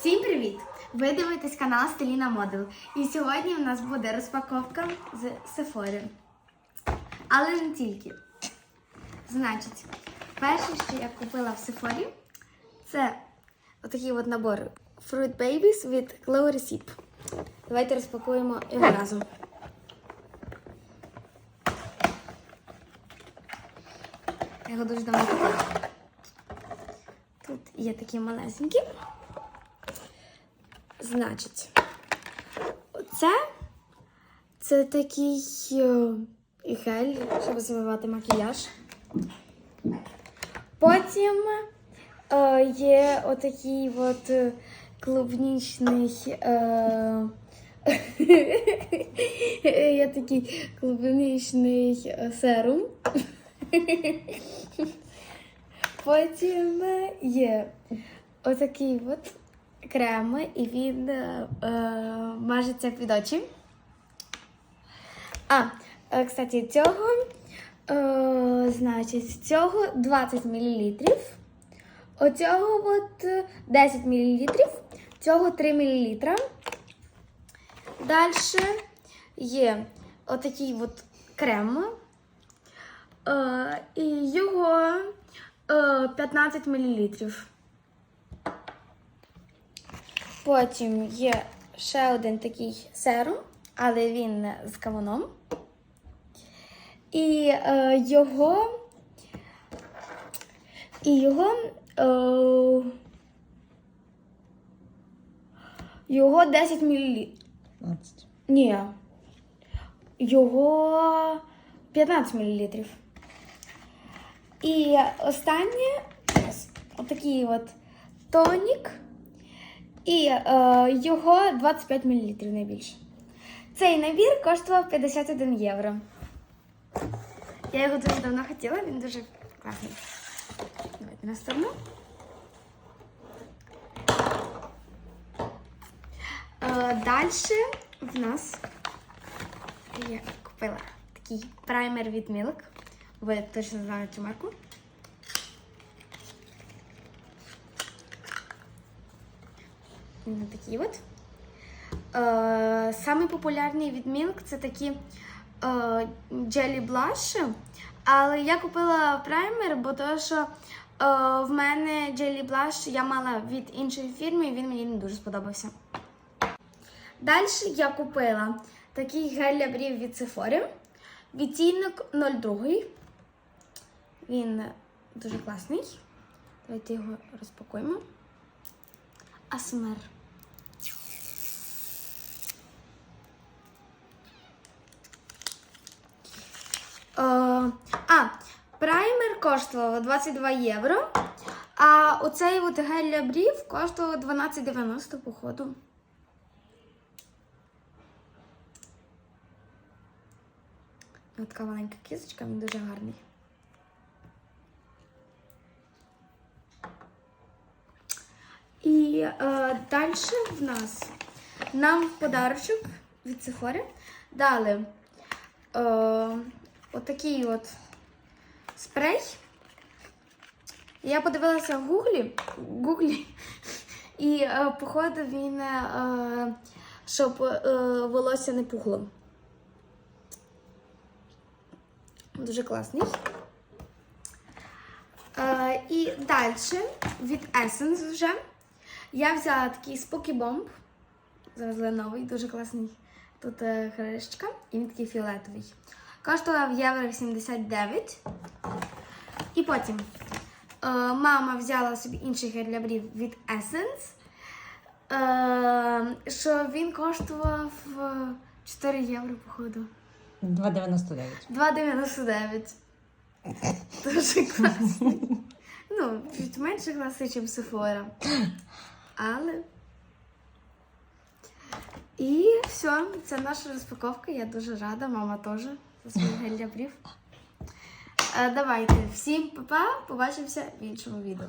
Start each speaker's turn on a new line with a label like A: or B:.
A: Всім привіт! Ви дивитесь канал Стеліна Модел. І сьогодні в нас буде розпаковка з Sephora. Але не тільки. Значить, перше, що я купила в Sephora, це отакий от набор Fruit Babies від Glow Receipt. Давайте розпакуємо його разом. Я його дуже давно купила. Тут є такі малесенькі. Значить, оце це такий е, гель, щоб змивати макіяж. Потім е, є отакий от е, клубнічний. Е, є такий клубнічний е, серум. Потім є отакий от крем, і він е, е, мажеться під очі. А, е, кстати, цього, е, значить, цього 20 мл. Оцього от е, 10 мл, цього 3 мл. Далі є отакий от крем. Е, і його е, 15 мл. Потім є ще один такий серум, але він з кавуном. І е, його. І його. Е, його 10 мл.
B: 15.
A: Ні. Його 15 мл. І останнє отакий от тонік. І е, його 25 мл найбільше. Цей набір коштував 51 євро. Я його дуже давно хотіла, він дуже класний. Давайте на сторону. Е, Далі в нас я купила такий праймер від Milk. Ви точно знаєте цю марку. Він такий от. Е, самий популярний від Milk це такі е, джелі блаші. Але я купила праймер, бо то, що е, в мене джелі блаш я мала від іншої фірми, і він мені не дуже сподобався. Далі я купила такий гель для брів від Sephora. Відтінок 02. Він дуже класний. Давайте його розпакуємо. Асмер. Е, а, праймер коштував 22 євро. А оцей от гель для брів коштував 12,90 походу. Ось така маленька кісточка, він дуже гарний. І е, далі в нас нам подарочок від Sephora дали е, отакий от спрей. Я подивилася в гуглі, гуглі і е, походу він, е, щоб е, волосся не пухло. Дуже класний. Е, і далі від Essence вже я взяла такий Bomb. Завезли новий, дуже класний. Тут е, кришечка і він такий фіолетовий. Коштував євро 79. І потім е, мама взяла собі інший гель для брів від Essence. Е, що він коштував е, 4 євро, походу.
B: 2,99.
A: 2,99. Дуже класний. Ну, чуть менше класний, ніж Sephora. Але. І все, це наша розпаковка. Я дуже рада, мама теж свій гель брів. Е, Давайте, всім па-па, побачимося в іншому відео.